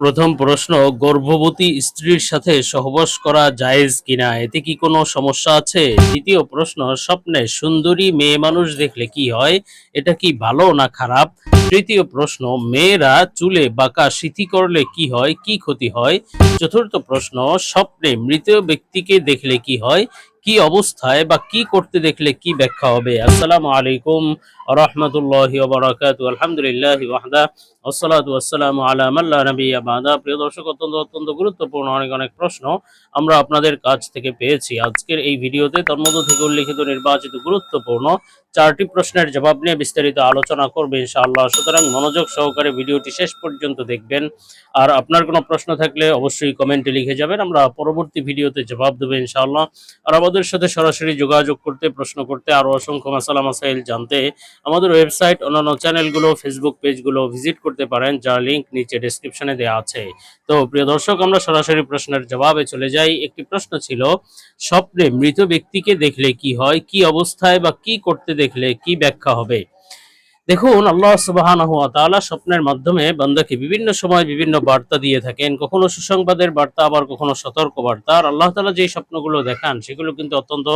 প্রথম প্রশ্ন, গর্ভবতী স্ত্রীর সাথে সহবাস করা জায়েজ কিনা? এতে কি কোনো সমস্যা আছে? দ্বিতীয় প্রশ্ন, স্বপ্নে সুন্দরী মেয়ে মানুষ দেখলে কি হয়? এটা কি ভালো না খারাপ? তৃতীয় প্রশ্ন, মেয়েরা চুলে বাঁকা সিথি করলে কি হয়, কি ক্ষতি হয়? চতুর্থ প্রশ্ন, স্বপ্নে মৃত ব্যক্তিকে দেখলে কি হয়, কি অবস্থায় বা কি করতে দেখলে কি ব্যাখ্যা হবে? আসসালামু আলাইকুম রহমতুল্লাহ বারাকাতু আলহামদুলিল্লাহ ওয়াহদা। আসসালাতু আসসালামু আলা মাল্লা নবিয়্যা বাদা। প্রিয় দর্শক, অত্যন্ত অত্যন্ত গুরুত্বপূর্ণ অনেক অনেক প্রশ্ন আমরা আপনাদের কাছ থেকে পেয়েছি। আজকের এই ভিডিওতে তার মধ্য থেকে উল্লিখিত নির্বাচিত গুরুত্বপূর্ণ চারটি প্রশ্নের জবাব নিয়ে বিস্তারিত আলোচনা করবে ইনশাআল্লাহ। সুতরাং মনোযোগ সহকারে ভিডিওটি শেষ পর্যন্ত দেখবেন। আর আপনার কোনো প্রশ্ন থাকলে অবশ্যই কমেন্টে লিখে যাবেন। আমরা পরবর্তী ভিডিওতে জবাব দেবো ইনশাআল্লাহ। আর আমাদের সাথে সরাসরি যোগাযোগ করতে, প্রশ্ন করতে আরও অসংখ্য মাসালা মাসাইল জানতে আমাদের ওয়েবসাইট, অন্যান্য চ্যানেলগুলো, ফেসবুক পেজগুলো ভিজিট করতে পারেন, যার লিঙ্ক নিচে ডেসক্রিপশনে দেওয়া আছে। তো প্রিয় দর্শক, আমরা সরাসরি প্রশ্নের জবাবে চলে যাই। একটি প্রশ্ন ছিল, স্বপ্নে মৃত ব্যক্তিকে দেখলে কি হয়? কি অবস্থায় বা কি করতে দেখলে কি ব্যাখ্যা হবে? দেখুন, আল্লাহ সুবহানাহু ওয়া তাআলা স্বপ্নের মাধ্যমে বান্দাকে বিভিন্ন সময় বিভিন্ন বার্তা দিয়ে থাকেন। কখনো সুসংবাদের বার্তা, আবার কখনো সতর্ক বার্তা আর আল্লাহ তাআলা যে স্বপ্নগুলো দেখান, সেগুলো কিন্তু অত্যন্ত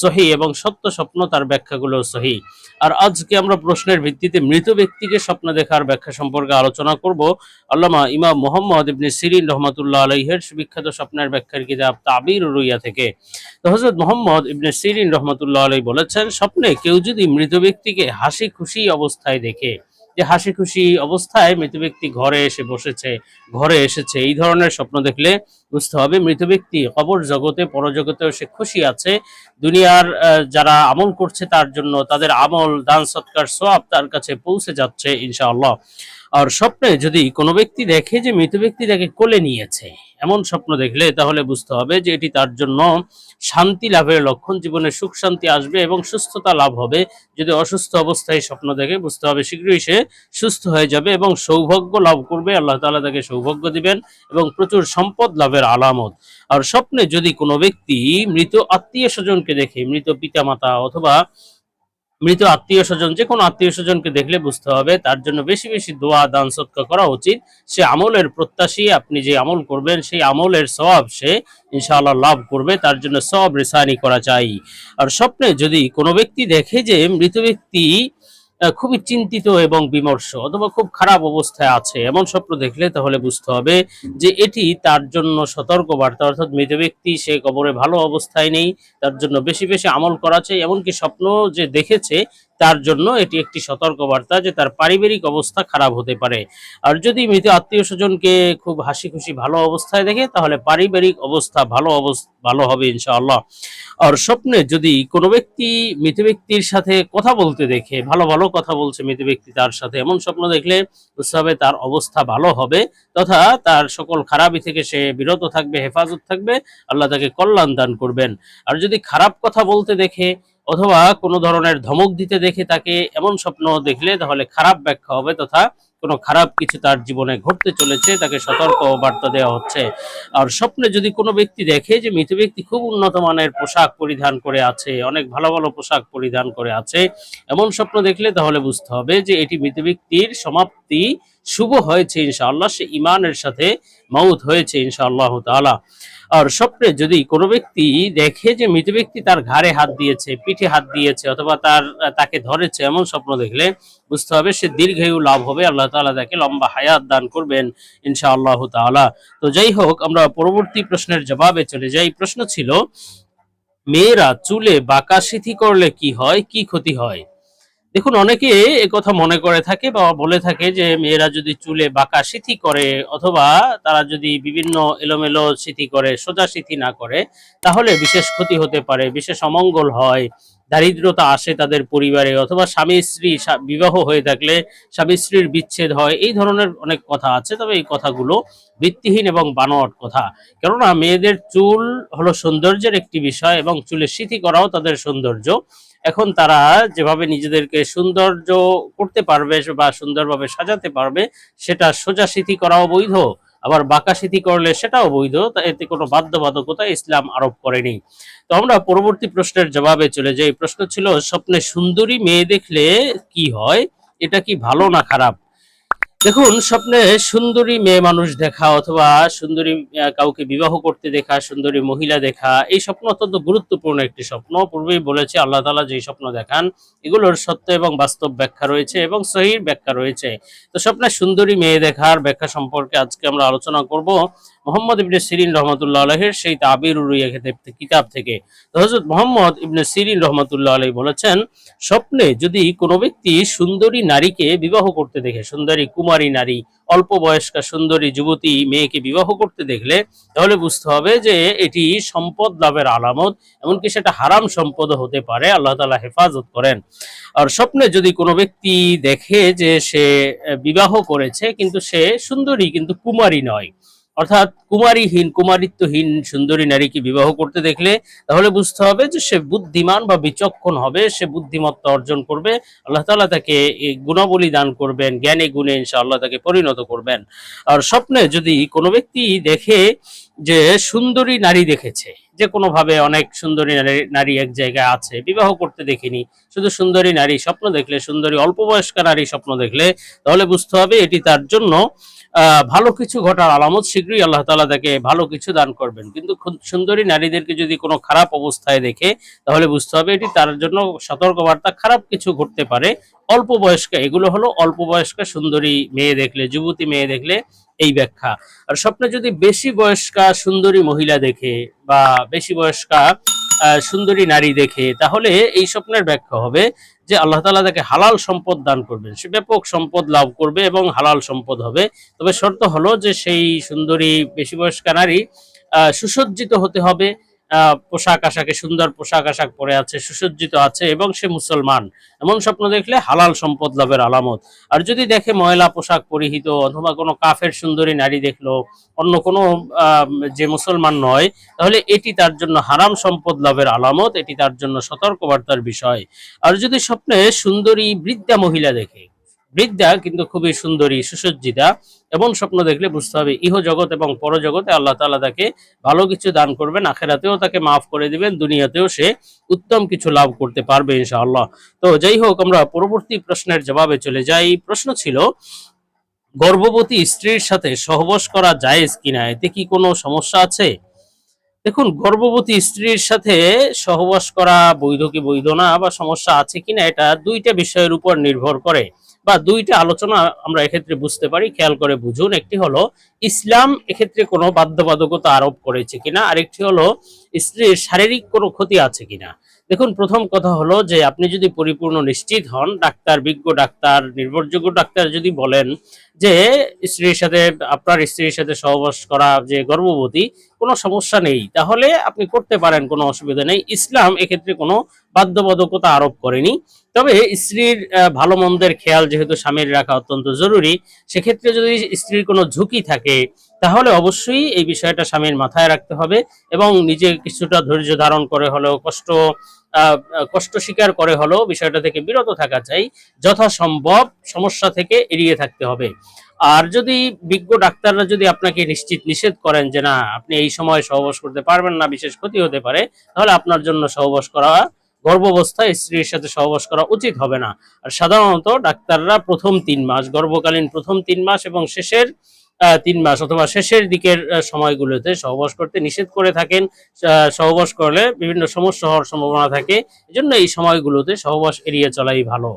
সহি এবং সত্য স্বপ্ন, তার ব্যাখ্যাগুলো সহি। আর আজকে আমরা প্রশ্নের ভিত্তিতে মৃত ব্যক্তিকে স্বপ্ন দেখার ব্যাখ্যা সম্পর্কে আলোচনা করব। আল্লামা ইমাম মোহাম্মদ ইবনে সিরিন রহমাতুল্লাহ আলাইহের সুবিখ্যাত স্বপ্নের ব্যাখ্যার কিতাব তাবির রুইয়া থেকে। তো হজরত মোহাম্মদ ইবনে সিরিন রহমতুল্লাহ আলাই বলেছেন, স্বপ্নে কেউ যদি মৃত ব্যক্তিকে হাসি খুশি অবস্থায় দেখে যে হাসি খুশি অবস্থায় মৃত ব্যক্তি ঘরে এসে বসেছে, ঘরে এসেছে। এই ধরনের স্বপ্ন দেখলে বুঝতে হবে। মৃত ব্যক্তি কবর জগতে, পরজগতেও সে খুশি আছে। দুনিয়ার যারা আমল করছে তার জন্য তাদের আমল, দান, সৎকার সব তার কাছে পৌঁছে যাচ্ছে ইনশাআল্লাহ। আর স্বপ্নে যদি কোনো ব্যক্তি দেখে যে মৃত ব্যক্তি তাকে কোলে নিয়েছে, এমন স্বপ্ন দেখলে তাহলে বুঝতে হবে যে এটি তার জন্য শান্তি লাভের লক্ষণ। জীবনে সুখ, শান্তি আসবে এবং সুস্থতা লাভ হবে। যদি অসুস্থ অবস্থায় স্বপ্ন দেখে, বুঝতে হবে শীঘ্রই সে সুস্থ হয়ে যাবে এবং সৌভাগ্য লাভ করবে। আল্লাহ তাআলা তাকে সৌভাগ্য দিবেন এবং প্রচুর সম্পদ লাভের আলামত। আর স্বপ্নে যদি কোনো ব্যক্তি মৃত আত্মীয় স্বজনকে দেখে, মৃত পিতামাতা অথবা মৃত আত্মীয় স্বজন, যে কোনো আত্মীয় স্বজনকে দেখলে বুঝতে হবে তার জন্য বেশি বেশি দোয়া, দান, সৎকার করা উচিত। সে আমলের প্রত্যাশী, আপনি যে আমল করবেন, সেই আমলের সওয়াব সে ইনশাআল্লাহ লাভ করবে, তার জন্য সব রেসানি করা চাই। আর স্বপ্নে যদি কোনো ব্যক্তি দেখে যে মৃত ব্যক্তি খুবই চিন্তিত এবং বিমর্ষ অথবা খুব খারাপ অবস্থায় আছে। এমন স্বপ্ন দেখলে তাহলে বুঝতে হবে যে এটি তার জন্য সতর্ক বার্তা অর্থাৎ মৃত ব্যক্তি, সে কবরে ভালো অবস্থায় নেই, তার জন্য বেশি বেশি আমল করা চাই। এমনকি স্বপ্ন যে দেখেছে তার জন্য এটি একটি সতর্ক বার্তা যে তার পারিবারিক অবস্থা খারাপ হতে পারে। আর যদি মৃত আত্মীয় স্বজনকে খুব হাসি খুশি ভালো অবস্থায় দেখে, তাহলে পারিবারিক অবস্থা ভালো অবস্থা ভালো হবে ইনশাআল্লাহ। আর স্বপ্নে যদি কোনো ব্যক্তি মৃত ব্যক্তির সাথে কথা বলতে দেখে, ভালো ভালো কথা বলছে মৃত ব্যক্তি তার সাথে, এমন স্বপ্ন দেখলে উৎসবে তার অবস্থা ভালো হবে তথা তার সকল খারাপই থেকে সে বিরত থাকবে, হেফাজত থাকবে, আল্লাহ তাকে কল্যাণ দান করবেন। আর যদি খারাপ কথা বলতে দেখে অথবা কোনো ধরনের ধমক দিতে দেখে তাকে এমন স্বপ্ন দেখলে তাহলে খারাপ ব্যাখ্যা হবে তথা কোনো খারাপ কিছু তার জীবনে ঘটতে চলেছে, তাকে সতর্ক বার্তা দেওয়া হচ্ছে। আর স্বপ্নে যদি কোনো ব্যক্তি দেখে যে মৃত ব্যক্তি খুব উন্নত মানের পোশাক পরিধান করে আছে, অনেক ভালো ভালো পোশাক পরিধান করে আছে, এমন স্বপ্ন দেখলে তাহলে বুঝতে হবে যে এটি মৃত ব্যক্তির সমাপ্তি শুভ হয়েছে ইনশাআল্লাহ, সে ইমানের সাথে মাউত হয়েছে ইনশাআল্লাহ তাআলা। আর স্বপ্নে যদি কোনো ব্যক্তি দেখে যে মৃত ব্যক্তি তার ঘাড়ে হাত দিয়েছে, পিঠে হাত দিয়েছে অথবা তার, তাকে ধরেছে এমন স্বপ্ন দেখলে বুঝতে হবে সে দীর্ঘায়ু লাভ হবে, আল্লাহ তাআলা তাকে লম্বা হায়াত দান করবেন ইনশাআল্লাহ তাআলা। তো যাই হোক, আমরা পরবর্তী প্রশ্নের জবাবে চলে যাই। প্রশ্ন ছিল, মেয়েরা চুলে বাঁকা সিথি করলে কি হয়, কি ক্ষতি হয়? দেখুন অনেকে কথা মনে করে থাকে বা বলে থাকে যে মেয়েরা যদি চুলে বাঁকা সিথি করে অথবা তারা যদি বিভিন্ন এলোমেলো সিথি করে, সোজা সিথি না করে, তাহলে বিশেষ ক্ষতি হতে পারে, বিশেষ অমঙ্গল হয়, দারিদ্রতা আসে তাদের পরিবারে অথবা স্বামী স্ত্রী বিবাহ হয়ে থাকলে স্বামী স্ত্রীর বিচ্ছেদ হয়, এই ধরনের অনেক কথা আছে। তবে এই কথাগুলো ভিত্তিহীন এবং বানোয়াট কথা। কেননা মেয়েদের চুল হলো সৌন্দর্যের একটি বিষয় এবং চুলের সিথি করাও তাদের সৌন্দর্য। এখন তারা যেভাবে নিজেদেরকে সৌন্দর্য করতে পারবে বা সুন্দরভাবে সাজাতে পারবে, সেটা সোজা সিথি করাও বৈধ, আবার বাঁকা সিথি করলে সেটাও বৈধ এতে কোনো বাধ্যবাধকতা ইসলাম আরোপ করেনি। তো আমরা পরবর্তী প্রশ্নের জবাবে চলে যাই। প্রশ্ন ছিল, স্বপ্নে সুন্দরী মেয়ে দেখলে কি হয়? এটা কি ভালো না খারাপ? দেখুন, স্বপ্নে সুন্দরী মেয়ে মানুষ দেখা অথবা সুন্দরী কাউকে বিবাহ করতে দেখা, সুন্দরী মহিলা দেখা, এই স্বপ্ন অত্যন্ত গুরুত্বপূর্ণ একটি স্বপ্ন। পূর্বেই বলেছে, আল্লাহ তালা যে স্বপ্ন দেখান, এগুলোর সত্য এবং বাস্তব ব্যাখ্যা রয়েছে এবং সহির ব্যাখ্যা রয়েছে। তো স্বপ্নে সুন্দরী মেয়ে দেখার ব্যাখ্যা সম্পর্কে আজকে আমরা আলোচনা করব। মোহাম্মদ ইবনে সিরিন রহমতুল্লাহ আলহের সেই তাবির উরুইয়া কিতাব থেকে। হজরত মোহাম্মদ ইবনে সিরিন রহমতুল্লাহ আলহী বলেছেন, স্বপ্নে যদি কোনো ব্যক্তি সুন্দরী নারীকে বিবাহ করতে দেখে, সুন্দরী কুমারী নারী, অল্প বয়স্কা সুন্দরী যুবতী মেয়েকে বিবাহ করতে দেখলে, তাহলে বুঝতে হবে যে এটি সম্পদ লাভের আলামত, এমনকি সেটা হারাম সম্পদও হতে পারে। আল্লাহ তালা হেফাজত করেন। আর স্বপ্নে যদি কোনো ব্যক্তি দেখে যে সে বিবাহ করেছে, কিন্তু সে সুন্দরী কিন্তু কুমারী নয় অর্থাৎ কুমারীহীন, কুমারিত্বহীন, সুন্দরী নারীকে বিবাহ করতে দেখলে তাহলে বুঝতে হবে যে সে বুদ্ধিমান বা বিচক্ষণ হবে, সে বুদ্ধিমত্তা অর্জন করবে, আল্লাহ তালা তাকে গুণাবলী দান করবেন, জ্ঞানে গুণে ইনশাআল্লাহ তাকে পরিণত করবেন। আর স্বপ্নে যদি কোনো ব্যক্তি দেখে যে সুন্দরী নারী দেখেছে, যে কোনোভাবে অনেক সুন্দরী নারী নারী এক জায়গায় আছে, বিবাহ করতে দেখিনি, শুধু সুন্দরী নারী স্বপ্ন দেখলে, সুন্দরী অল্প বয়স্কা নারী স্বপ্ন দেখলে, তাহলে বুঝতে হবে এটি তার জন্য ভালো কিছু ঘটার আলামত, শীঘ্রই আল্লাহ তাআলা তাকে ভালো কিছু দান করবেন। কিন্তু সুন্দরী নারীদেরকে যদি কোনো খারাপ অবস্থায় দেখে, তাহলে বুঝতে হবে এটি তার জন্য সতর্কবার্তা, খারাপ কিছু ঘটতে পারে অল্প বয়স্কা, এগুলো হলো অল্প বয়স্কা সুন্দরী মেয়ে দেখলে, যুবতী মেয়ে দেখলে এই ব্যাখ্যা। আর স্বপ্নে যদি বেশি বয়স্কা সুন্দরী মহিলা দেখে বা বেশি বয়স্কা সুন্দরী নারী দেখে, তাহলে এই স্বপ্নের ব্যাখ্যা হবে যে আল্লাহ তাআলা তাকে হালাল সম্পদ দান করবেন। সে ব্যাপক সম্পদ লাভ করবে এবং হালাল সম্পদ হবে। তবে শর্ত হলো যে সেই সুন্দরী, বেশি বয়স্কা নারী সুসজ্জিত হতে হবে। পোশাক আশাকে, সুন্দর পোশাক আশাক পরে আছে, সুসজ্জিত আছে এবং সে মুসলমান। এমন স্বপ্ন দেখলে হালাল সম্পদ লাভের আলামত। আর যদি দেখে ময়লা পোশাক পরিহিত অথবা কোনো কাফের সুন্দরী নারী দেখল, অন্য কোনো যে মুসলমান নয়, তাহলে এটি তার জন্য হারাম সম্পদ লাভের আলামত, এটি তার জন্য সতর্কবার্তার বিষয়। আর যদি স্বপ্নে সুন্দরী বৃদ্ধা মহিলা দেখে বৃদ্ধা কিন্তু খুবই সুন্দরী, সুসজ্জিতা এমন স্বপ্ন দেখলে বুঝতে হবে ইহ জগৎ এবং পরজগতে আল্লাহ তাআলা তাকে ভালো কিছু দান করবেন, আখেরাতেও তাকে মাফ করে দিবেন, দুনিয়াতেও সে উত্তম কিছু লাভ করতে পারবে ইনশাআল্লাহ। তো যাই হোক, আমরা পরবর্তী প্রশ্নের জবাবে চলে যাই। প্রশ্ন ছিল, গর্ভবতী স্ত্রীর সাথে সহবাস করা জায়েজ কিনা? এতে কি কোনো সমস্যা আছে? দেখুন, গর্ভবতী স্ত্রীর সাথে সহবাস করা বৈধ কি বৈধ না বা সমস্যা আছে কিনা এটা দুইটা বিষয়ের উপর নির্ভর করে। বা দুইটা আলোচনা আমরা এক্ষেত্রে বুঝতে পারি, খেয়াল করে বুঝুন। একটি হলো, ইসলাম এক্ষেত্রে কোনো বাধ্যবাধকতা আরোপ করেছে কিনা? আরেকটি হলো, স্ত্রীর শারীরিক কোনো ক্ষতি আছে কিনা? দেখুন, প্রথম কথা হলো যে আপনি যদি পরিপূর্ণ নিশ্চিত হন, ডাক্তার, বিজ্ঞ ডাক্তার, নির্ভরযোগ্য ডাক্তার যদি বলেন যে স্ত্রীর সাথে, আপনার স্ত্রীর সাথে সহবাস করা যে গর্ভবতী, কোনো সমস্যা নেই। তাহলে আপনি করতে পারেন, কোনো অসুবিধা নেই। ইসলাম এক্ষেত্রে কোনো বাধ্যবাধকতা আরোপ করেনি। তবে স্ত্রীর ভালো মন্দের খেয়াল যেহেতু স্বামীর রাখা অত্যন্ত জরুরি, সেক্ষেত্রে যদি স্ত্রীর কোনো ঝুঁকি থাকে, তাহলে অবশ্যই এই বিষয়টা স্বামীর মাথায় রাখতে হবে এবং নিজে কিছুটা ধৈর্য ধারণ করে হলেও, কষ্ট কষ্ট স্বীকার করে হলেও বিষয়টা থেকে বিরত থাকা চাই। যথাসম্ভব সমস্যা থেকে এড়িয়ে থাকতে হবে। আর যদি বিজ্ঞ ডাক্তাররা যদি আপনাকে নিশ্চিত নিষেধ করেন যে, না, আপনি এই সময় সহবাস করতে পারবেন না, বিশেষ ক্ষতি হতে পারে, তাহলে আপনার জন্য সহবাস করা গর্ভাবস্থায় স্ত্রীর সাথে সহবাস করা উচিত হবে না। আর সাধারণত ডাক্তাররা প্রথম তিন মাস, গর্ভকালীন প্রথম তিন মাস এবং শেষের তিন মাস অথবা শেষের দিকের সময়গুলোতে সহবাস করতে নিষেধ করে থাকেন। সহবাস করলে বিভিন্ন সমস্যা হওয়ার সম্ভাবনা থাকে। এজন্য এই সময়গুলোতে সহবাস এড়িয়ে চলাই ভালো।